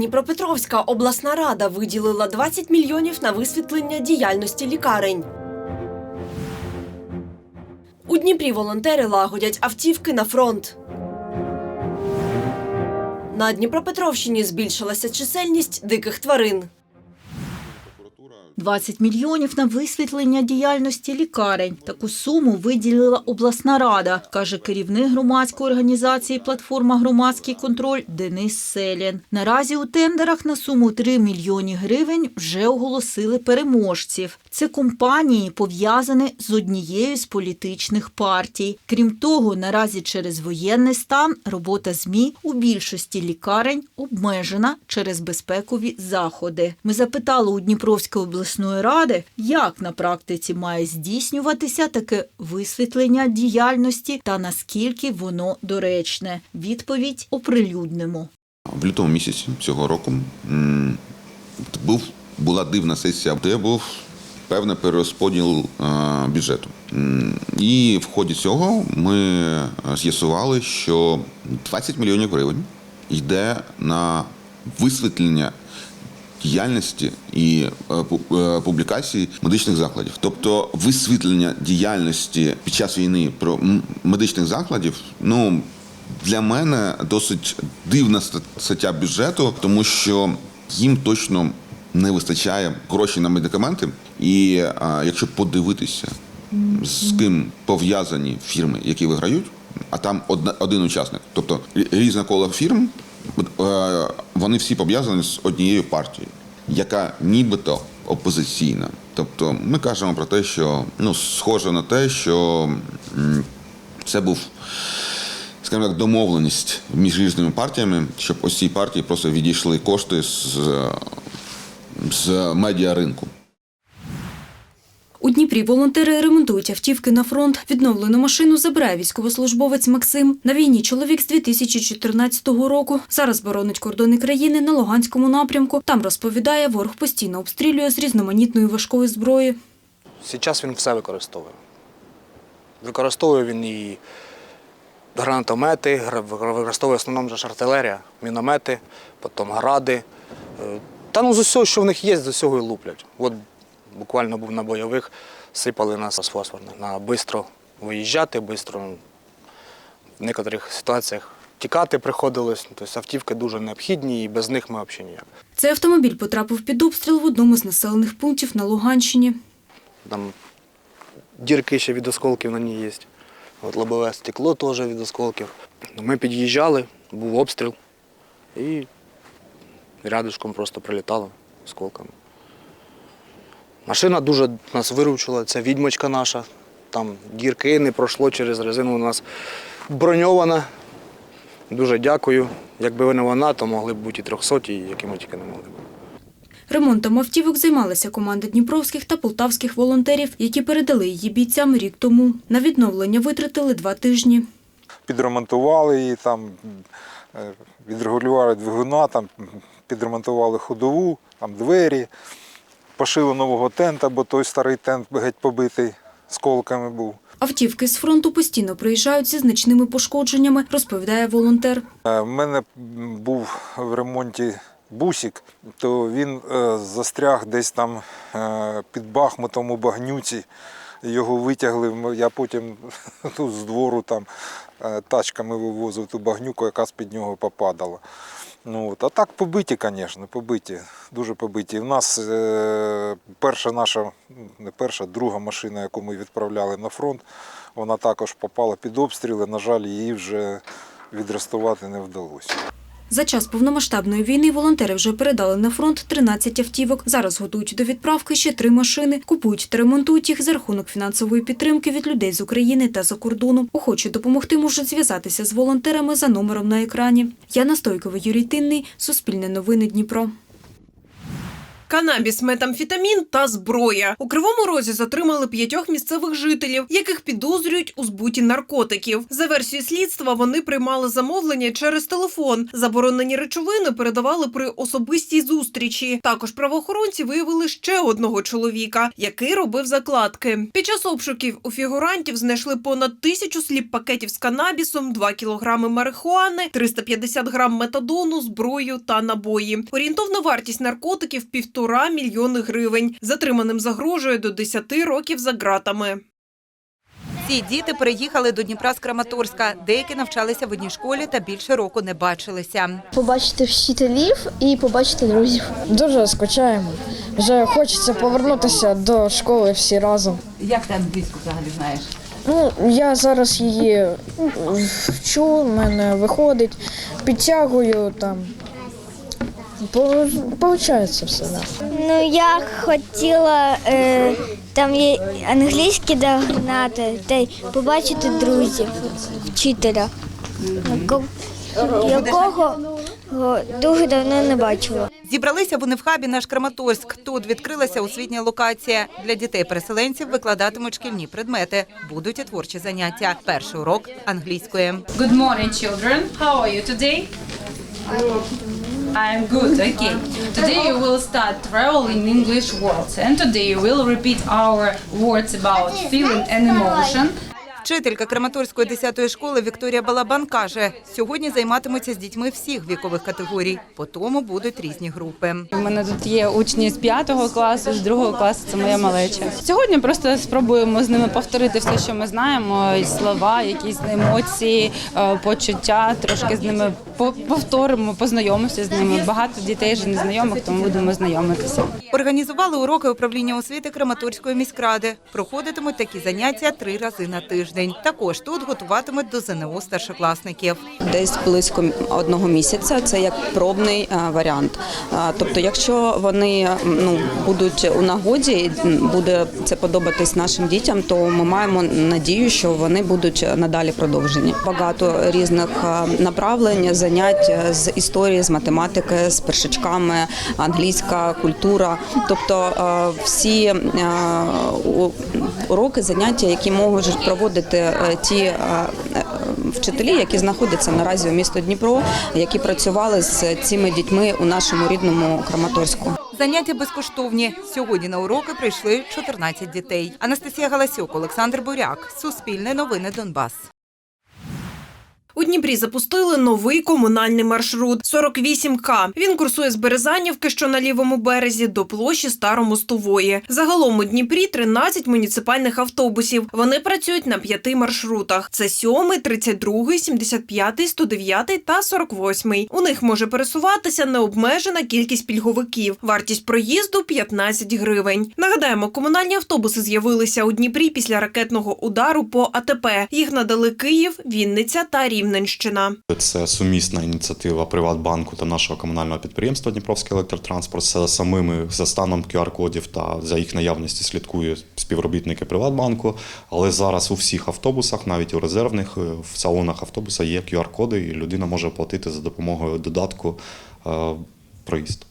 Дніпропетровська обласна рада виділила 20 мільйонів на висвітлення діяльності лікарень. У Дніпрі волонтери лагодять автівки на фронт. На Дніпропетровщині збільшилася чисельність диких тварин. 20 мільйонів на висвітлення діяльності лікарень. Таку суму виділила обласна рада, каже керівник громадської організації «Платформа громадський контроль» Денис Селін. Наразі у тендерах на суму 3 мільйони гривень вже оголосили переможців. Це компанії, пов'язані з однією з політичних партій. Крім того, наразі через воєнний стан робота ЗМІ у більшості лікарень обмежена через безпекові заходи. Ми запитали у Дніпровської обласної ради, як на практиці має здійснюватися таке висвітлення діяльності та наскільки воно доречне. Відповідь оприлюднимо. В лютому місяці цього року був, була дивна сесія, де був певний перерозподіл бюджету. І в ході цього ми з'ясували, що 20 мільйонів гривень йде на висвітлення діяльності і е, е, публікації медичних закладів. Тобто висвітлення діяльності під час війни про медичних закладів, ну для мене досить дивна стаття бюджету, тому що їм точно не вистачає грошей на медикаменти. І а, якщо подивитися, з ким пов'язані фірми, які виграють, а там одна, один учасник, тобто рі- різне коло фірм, вони всі пов'язані з однією партією, яка нібито опозиційна. Тобто ми кажемо про те, що ну, схоже на те, що це був скажімо так, домовленість між різними партіями, щоб ось ці партії просто відійшли кошти з, з медіаринку. У Дніпрі волонтери ремонтують автівки на фронт. Відновлену машину забирає військовослужбовець Максим. На війні чоловік з 2014 року. Зараз боронить кордони країни на Луганському напрямку. Там розповідає, ворог постійно обстрілює з різноманітної важкої зброї. Зараз він все використовує. Використовує він і гранатомети, гра- використовує в основному артилерія, міномети, потім гради. Е, Та ну з усього, що в них є, з усього і луплять. Буквально був на бойових, сипали нас з фосфорних. На швидко виїжджати, швидко в деяких ситуаціях тікати приходилось. Тобто автівки дуже необхідні і без них ми взагалі ніяк. Цей автомобіль потрапив під обстріл в одному з населених пунктів на Луганщині. Там дірки ще від осколків на ній є. От лобове стекло теж від осколків. Ми під'їжджали, був обстріл і рядышком просто прилітало осколками. Машина дуже нас виручила, це відьмочка наша. Там дірки не пройшло через резину у нас броньована. Дуже дякую. Якби не вона, то могли б бути і 300, і якими тільки не могли б. Ремонтом автівок займалася команда дніпровських та полтавських волонтерів, які передали її бійцям рік тому. На відновлення витратили два тижні. підремонтували її, там, е, відрегулювали двигуна, там, підремонтували ходову, там, двері, пошили нового тента, бо той старий тент геть побитий сколками був. Автівки з фронту постійно приїжджають зі значними пошкодженнями, розповідає волонтер. У мене був в ремонті бусик, то він е, застряг десь там е, під Бахмутом у багнюці. Його витягли. Я потім з двору там е, тачками вивозив ту багнюку, яка з-під нього попадала. Ну, от. А так побиті, звісно, побиті, дуже побиті. У нас е, перша наша, не перша, друга машина, яку ми відправляли на фронт, вона також попала під обстріли. На жаль, її вже відрестувати не вдалося. За час повномасштабної війни волонтери вже передали на фронт 13 автівок. Зараз готують до відправки ще три машини, купують та ремонтують їх за рахунок фінансової підтримки від людей з України та за кордону. Охочі допомогти можуть зв'язатися з волонтерами за номером на екрані. Яна Стойкова, Юрій Тинний, Суспільне новини Дніпро. Канабіс, метамфетамін та зброя. У Кривому Розі затримали п'ятьох місцевих жителів, яких підозрюють у збуті наркотиків. За версією слідства, вони приймали замовлення через телефон. Заборонені речовини передавали при особистій зустрічі. Також правоохоронці виявили ще одного чоловіка, який робив закладки. Під час обшуків у фігурантів знайшли понад тисячу сліп пакетів з канабісом, 2 кілограми марихуани, 350 грам метадону, зброю та набої. Орієнтовна вартість наркотиків півтора мільйони гривень. Затриманим загрожує до 10 років за ґратами. Ці діти переїхали до Дніпра з Краматорська. Деякі навчалися в одній школі та більше року не бачилися. побачити вчителів і побачити друзів. Дуже скучаємо. Вже хочеться повернутися до школи всі разом. Як ти англійську взагалі знаєш? Ну, я зараз її вчу, в мене виходить, підтягую там. По- Получається все. Да. Ну, я хотіла е, там є англійські догнати та й побачити друзів, вчителя, якого дуже давно не бачила. Зібралися вони в хабі наш Краматорськ. Тут відкрилася освітня локація. Для дітей-переселенців викладатимуть шкільні предмети. Будуть і творчі заняття. Перший урок англійської. Good morning, children. How are you today? I'm good. Okay. Today you will start traveling English words, and today you will repeat our words about feeling and emotion. Вчителька Краматорської 10-ї школи Вікторія Балабан каже, сьогодні займатимуться з дітьми всіх вікових категорій. По тому будуть різні групи. У мене тут є учні з 5 класу, з 2 класу, це моя малеча. Сьогодні просто спробуємо з ними повторити все, що ми знаємо, слова, якісь емоції, е, почуття. Трошки з ними повторимо, познайомимося з ними. Багато дітей ж незнайомих, тому будемо знайомитися. Організували уроки управління освіти Краматорської міськради. Проходитимуть такі заняття три рази на тиждень. Також тут готуватимуть до ЗНО старшокласників. десь близько одного місяця. Це як пробний е, варіант. Тобто, якщо вони ну будуть у нагоді, буде це подобатись нашим дітям, то ми маємо надію, що вони будуть надалі продовжені. Багато різних е, направлень, занять е, з історії, з математики, з першачками, англійська культура. Тобто е, всі е, уроки, заняття, які можуть проводити ті вчителі, які знаходяться наразі у місто Дніпро, які працювали з цими дітьми у нашому рідному Краматорську. Заняття безкоштовні. Сьогодні на уроки прийшли 14 дітей. Анастасія Галасюк, Олександр Буряк. Суспільне новини Донбас. У Дніпрі запустили новий комунальний маршрут 48К. Він курсує з Березанівки, що на лівому березі, до площі Старомостової. Загалом у Дніпрі 13 муніципальних автобусів. Вони працюють на п'яти маршрутах: це 7, 32, 75, 109 та 48. У них може пересуватися необмежена кількість пільговиків. Вартість проїзду 15 гривень. Нагадаємо, комунальні автобуси з'явилися у Дніпрі після ракетного удару по АТП. Їх надали Київ, Вінниця та Рівненщина. Це сумісна ініціатива Приватбанку та нашого комунального підприємства Дніпровський електротранспорт. З самими за станом QR-кодів та за їх наявністю слідкує співробітники Приватбанку. Але зараз у всіх автобусах, навіть у резервних, е, в салонах автобуса є QR-коди, і людина може платити за допомогою додатку е, проїзд.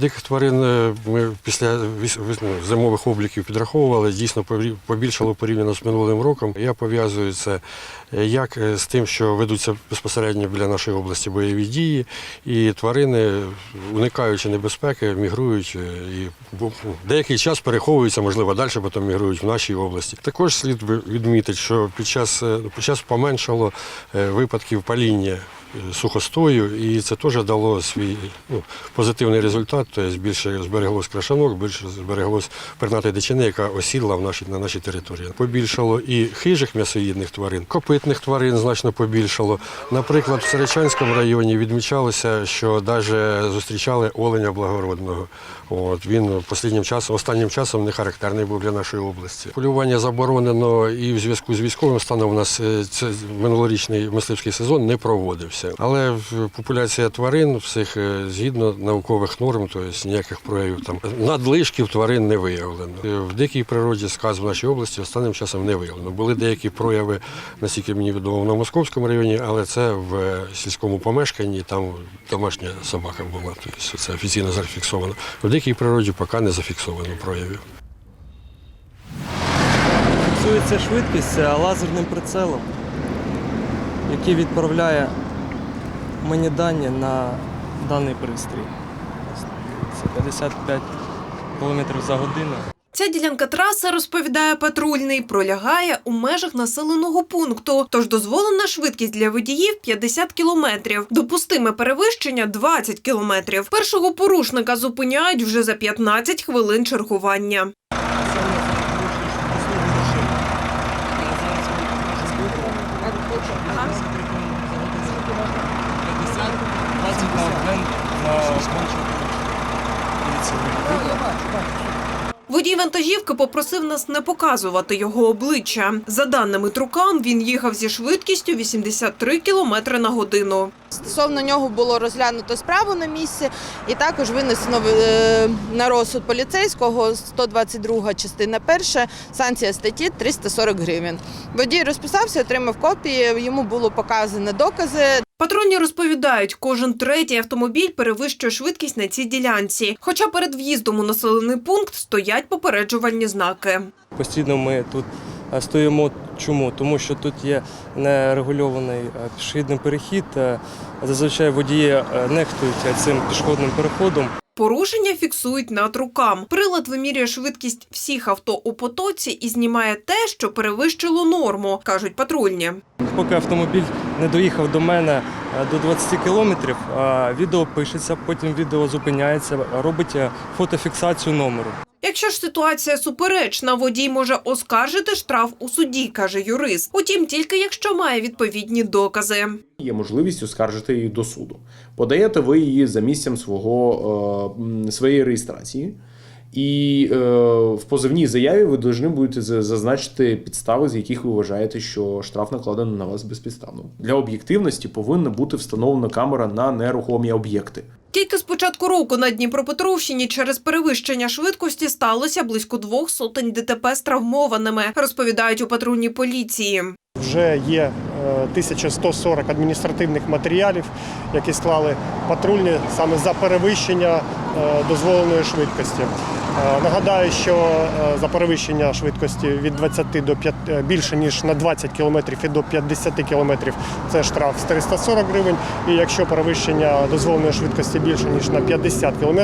Диких тварин е, ми після ну, зимових обліків підраховували, дійсно побільшало порівняно з минулим роком. Я пов'язую це е, як е, з тим, що ведуться безпосередньо біля нашої області бойові дії, і тварини, уникаючи небезпеки, мігрують і ну, деякий час переховуються, можливо, далі потім мігрують в нашій області. Також слід відмітити, що під час, під час поменшало випадків паління сухостою, і це теж дало свій ну, позитивний результат. Тобто більше збереглось крашанок, більше збереглось пернатої дичини, яка осідла в нашій, на нашій території. Побільшало і хижих м'ясоїдних тварин, копитних тварин значно побільшало. Наприклад, в Серечанському районі відмічалося, що навіть зустрічали оленя благородного. От він останнім часом, останнім часом не характерний був для нашої області. Полювання заборонено і в зв'язку з військовим станом у нас е, це минулорічний мисливський сезон не проводився. Все. Але популяція тварин всіх е, згідно наукових норм, тобто ніяких проявів там надлишків тварин не виявлено. Е, В дикій природі сказ в нашій області останнім часом не виявлено. Були деякі прояви, наскільки мені відомо, на московському районі, але це в е, сільському помешканні, там домашня собака була. Тобто це офіційно зафіксовано. В дикій природі поки не зафіксовано проявів. Фіксується швидкість лазерним прицелом, який відправляє мені дані на даний пристрій. Це 55 км за годину. Ця ділянка траси, розповідає патрульний, пролягає у межах населеного пункту. Тож дозволена швидкість для водіїв 50 кілометрів. Допустиме перевищення 20 кілометрів. Першого порушника зупиняють вже за 15 хвилин чергування. Водій вантажівки попросив нас не показувати його обличчя. За даними трукам, він їхав зі швидкістю 83 кілометри на годину. Стосовно нього було розглянуто справу на місці і також винесено е, на розсуд поліцейського 122 частина 1, санкція статті 340 гривень. Водій розписався, отримав копії, йому було показано докази. Патрульні розповідають, кожен третій автомобіль перевищує швидкість на цій ділянці. Хоча перед в'їздом у населений пункт стоять попереджувальні знаки. Постійно ми тут е, стоїмо. Чому? Тому що тут є нерегульований е, пішохідний перехід. е, Зазвичай водії нехтують цим пішохідним переходом. Порушення фіксують над рукам. Прилад вимірює швидкість всіх авто у потоці і знімає те, що перевищило норму, кажуть патрульні. Поки автомобіль не доїхав до мене е, до 20 кілометрів, відео пишеться, потім відео зупиняється, робить е, фотофіксацію номеру. Якщо ж ситуація суперечна, водій може оскаржити штраф у суді, каже юрист. Утім, тільки якщо має відповідні докази. Є можливість оскаржити її до суду. Подаєте ви її за місцем свого, е, своєї реєстрації, і е, в позивній заяві ви повинні будете зазначити підстави, з яких ви вважаєте, що штраф накладено на вас безпідставно. Для об'єктивності повинна бути встановлена камера на нерухомі об'єкти. Тільки з початку року на Дніпропетровщині через перевищення швидкості сталося близько двох сотень ДТП з травмованими, розповідають у патрульній поліції. Вже є 1140 адміністративних матеріалів, які склали патрульні саме за перевищення е, дозволеної швидкості. Е, Нагадаю, що е, за перевищення швидкості від 20 до 5, е, більше ніж на 20 км і до 50 км це штраф з 340 гривень. І якщо перевищення дозволеної швидкості більше ніж на 50 км,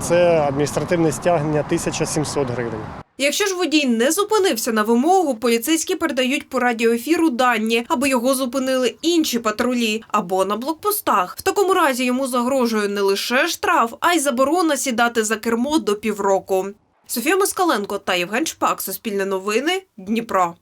це адміністративне стягнення 1700 гривень. Якщо ж водій не зупинився на вимогу, поліцейські передають по радіоефіру дані, аби його зупинили інші патрулі або на блокпостах. В такому разі йому загрожує не лише штраф, а й заборона сідати за кермо до півроку. Софія Москаленко та Євген Шпак. Суспільне новини. Дніпро.